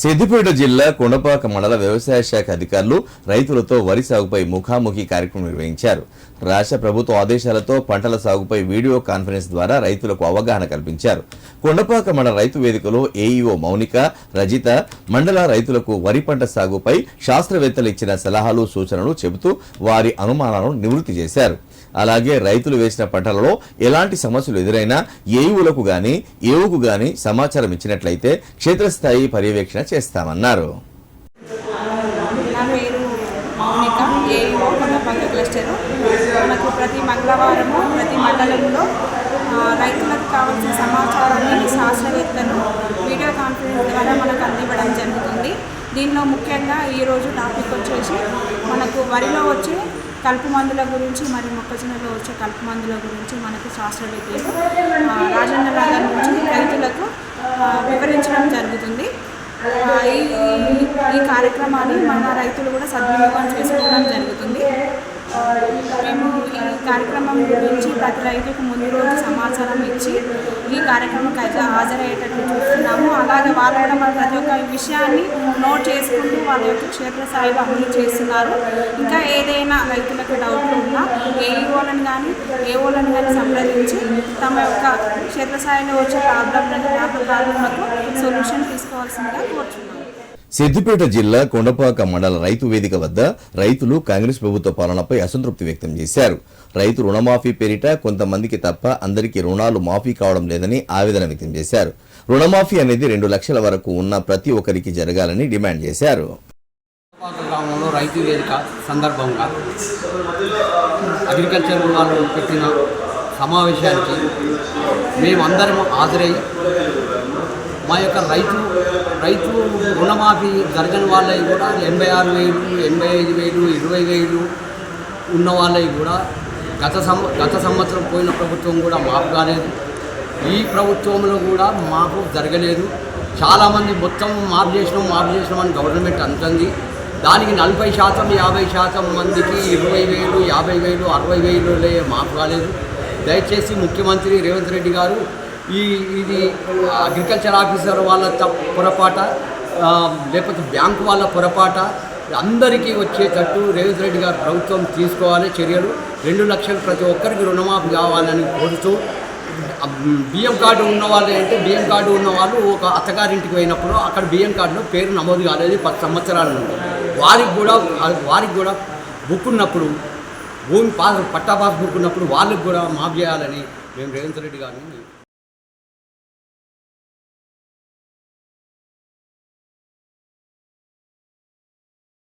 సిద్దిపేట జిల్లా కొండపాక మండల వ్యవసాయ శాఖ అధికారులు రైతులతో వరి సాగుపై ముఖాముఖి కార్యక్రమం నిర్వహించారు. రాష్ట్ర ప్రభుత్వ ఆదేశాలతో పంటల సాగుపై వీడియో కాన్ఫరెన్స్ ద్వారా రైతులకు అవగాహన కల్పించారు. కొండపాక మండల రైతు వేదికలో ఏఈఓ మౌనిక రజిత మండల రైతులకు వరి పంట సాగుపై శాస్త్రవేత్తలు ఇచ్చిన సలహాలు సూచనలు చెబుతూ వారి అనుమానాలను నివృత్తి చేశారు. అలాగే రైతులు వేసిన పంటలలో ఎలాంటి సమస్యలు ఎదురైనా ఏవులకు గాని ఏవుకు గాని సమాచారం ఇచ్చినట్లయితే క్షేత్రస్థాయి పర్యవేక్షణ చేస్తామన్నారు. ప్రతి మంగళవారము ప్రతి మండలంలో రైతులకు కావాల్సిన సమాచారాన్ని శాస్త్రవేత్తలు వీడియో కాన్ఫరెన్స్ ద్వారా మనకు అందివ్వడం జరుగుతుంది. దీనిలో ముఖ్యంగా ఈరోజు టాపిక్ వచ్చేసి మనకు వరిలో వచ్చే కలుపు మందుల గురించి మరియు మొక్కజొన్నలో వచ్చే కలుపు మందుల గురించి మనకు శాస్త్రవేత్తలు రాజన్న నగర్ నుంచి రైతులకు వివరించడం జరుగుతుంది. ఈ ఈ కార్యక్రమాన్ని మన రైతులు కూడా సద్వినియోగం చేసుకోవడం జరుగుతుంది మేము ఈ కార్యక్రమం గురించి ప్రతి రైతుకు ముందు రోజు సమాచారం ఇచ్చి ఈ కార్యక్రమంకి అయితే హాజరయ్యేటట్లు చూస్తున్నాము. అలాగే వాళ్ళు కూడా మన ప్రతి ఒక్క విషయాన్ని నోట్ చేసుకుంటూ వాళ్ళ యొక్క క్షేత్రస్థాయిలో అమలు చేస్తున్నారు. ఇంకా ఏదైనా రైతులకు డౌట్లు ఉన్నా ఏఈఓలను కానీ ఏఓలను కానీ సంప్రదించి తమ యొక్క క్షేత్రస్థాయిలో వచ్చే ప్రాబ్లం ప్రాబ్లంలకు సొల్యూషన్ తీసుకోవాల్సిందిగా కోరుచున్నాము. సిద్దిపేట జిల్లా కొండపాక మండల రైతు వేదిక వద్ద రైతులు కాంగ్రెస్ ప్రభుత్వ పాలనపై అసంతృప్తి వ్యక్తం చేశారు. రైతు రుణమాఫీ పేరిట కొంతమందికి తప్ప అందరికీ రుణాలు మాఫీ కావడం లేదని ఆవేదన వ్యక్తం చేశారు. రుణమాఫీ అనేది రెండు లక్షల వరకు ఉన్న ప్రతి ఒక్కరికి జరగాలని డిమాండ్ చేశారు. గ్రామంలో రైతు వేదిక సందర్భంగా అగ్రికల్చర్ వాళ్ళు పెట్టిన సమావేశానికి మేమందరం హాజరై మా యొక్క రైతు రైతు రుణమాఫీ జరగని వాళ్ళవి కూడా ఎనభై ఆరు వేలు ఎనభై ఐదు వేలు ఇరవై వేలు ఉన్న వాళ్ళవి కూడా గత సం గత సంవత్సరం పోయిన ప్రభుత్వం కూడా మాపు కాలేదు. ఈ ప్రభుత్వంలో కూడా మాకు జరగలేదు. చాలామంది మొత్తం మాఫ్ చేసినాం మాఫ్ చేసినాం అని గవర్నమెంట్ అంటుంది. దానికి నలభై శాతం యాభై శాతం మందికి ఇరవై వేలు యాభై వేలు అరవై వేలు మాఫ్ కాలేదు. దయచేసి ముఖ్యమంత్రి రేవంత్ రెడ్డి గారు ఈ ఇది అగ్రికల్చర్ ఆఫీసర్ వాళ్ళ తప్ పొరపాట లేకపోతే బ్యాంకు వాళ్ళ పొరపాట అందరికీ వచ్చేటట్టు రేవంత్ రెడ్డి గారు ప్రభుత్వం తీసుకోవాలి చర్యలు. రెండు లక్షలు ప్రతి ఒక్కరికి రుణమాఫీ కావాలని కోరుతూ బియ్యం కార్డు ఉన్న వాళ్ళు అంటే బియ్యం కార్డు ఉన్న వాళ్ళు ఒక అత్తగారింటికి పోయినప్పుడు అక్కడ బియ్యం కార్డులో పేరు నమోదు కాలేదు పది సంవత్సరాల నుండి. వారికి కూడా వారికి కూడా బుక్ ఉన్నప్పుడు భూమి పాస్ పట్టా పాస్ బుక్ ఉన్నప్పుడు వాళ్ళకి కూడా మాఫ్ చేయాలని మేము రేవంత్ రెడ్డి గారిని